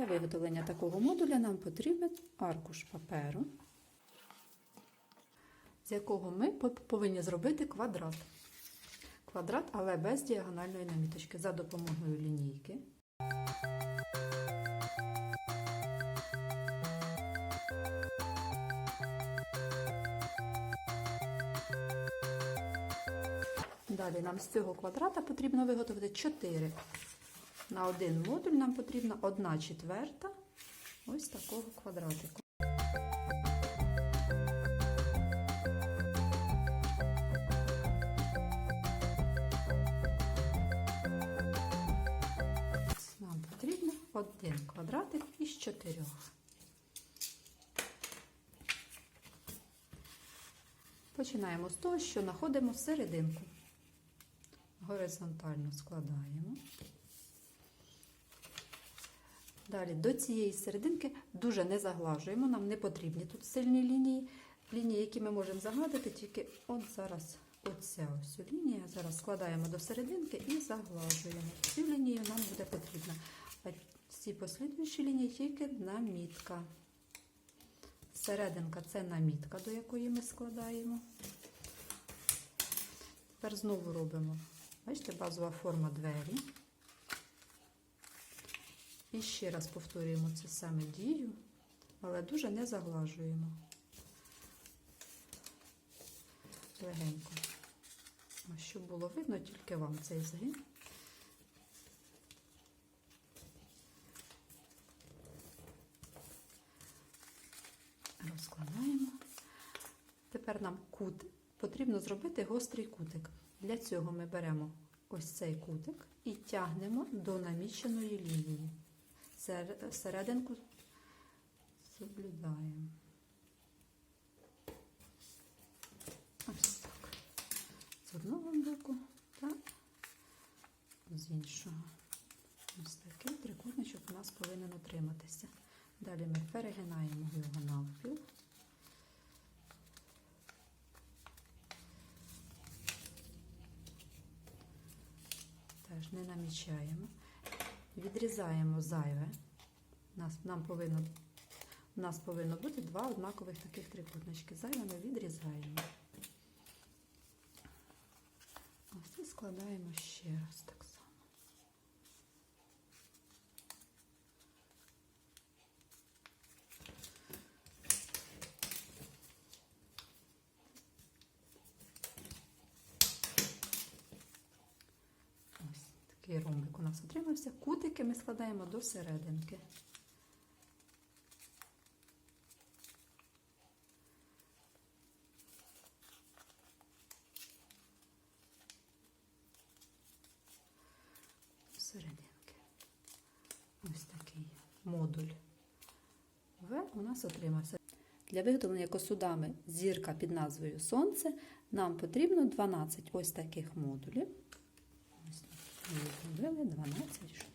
Для виготовлення такого модуля нам потрібен аркуш паперу, з якого ми повинні зробити квадрат. Квадрат, але без діагональної наміточки за допомогою лінійки. Далі нам з цього квадрата потрібно виготовити 4. На один модуль нам потрібна 1 четверта ось такого квадратику. Нам потрібно один квадратик із чотирьох. Починаємо з того, що знаходимо серединку. Горизонтально складаємо. Далі до цієї серединки дуже не заглажуємо. Нам не потрібні тут сильні лінії. Лінії, які ми можемо загладити, тільки от зараз оця ось лінія. Зараз складаємо до серединки і заглажуємо. Цю лінію нам буде потрібна. А всі послідуючі лінії тільки намітка. Серединка це намітка, до якої ми складаємо. Тепер знову робимо, бачите, базова форма двері. І ще раз повторюємо цю саме дію, але дуже не заглажуємо. Легенько. Щоб було видно тільки вам цей згин. Розкладаємо. Тепер нам кут потрібно зробити гострий кутик. Для цього ми беремо ось цей кутик і тягнемо до наміченої лінії. Сер- Серединку соблюдаємо. Ось так. З одного боку та з іншого. Ось такий трикутничок у нас повинен утриматися. Далі ми перегинаємо його навпіл. Теж не намічаємо. Відрізаємо зайве. Нас, нам повинно, у нас повинно бути два однакових таких трикутнички. Зайве ми відрізаємо. Ось і складаємо ще раз так само. Ось такий ромбик у нас отримався. Кутики ми складаємо до серединки. Серединки. Ось такий модуль В у нас отримався. Для виготовлення косудами зірка під назвою Сонце нам потрібно 12 ось таких модулів. Зробили 12 штук.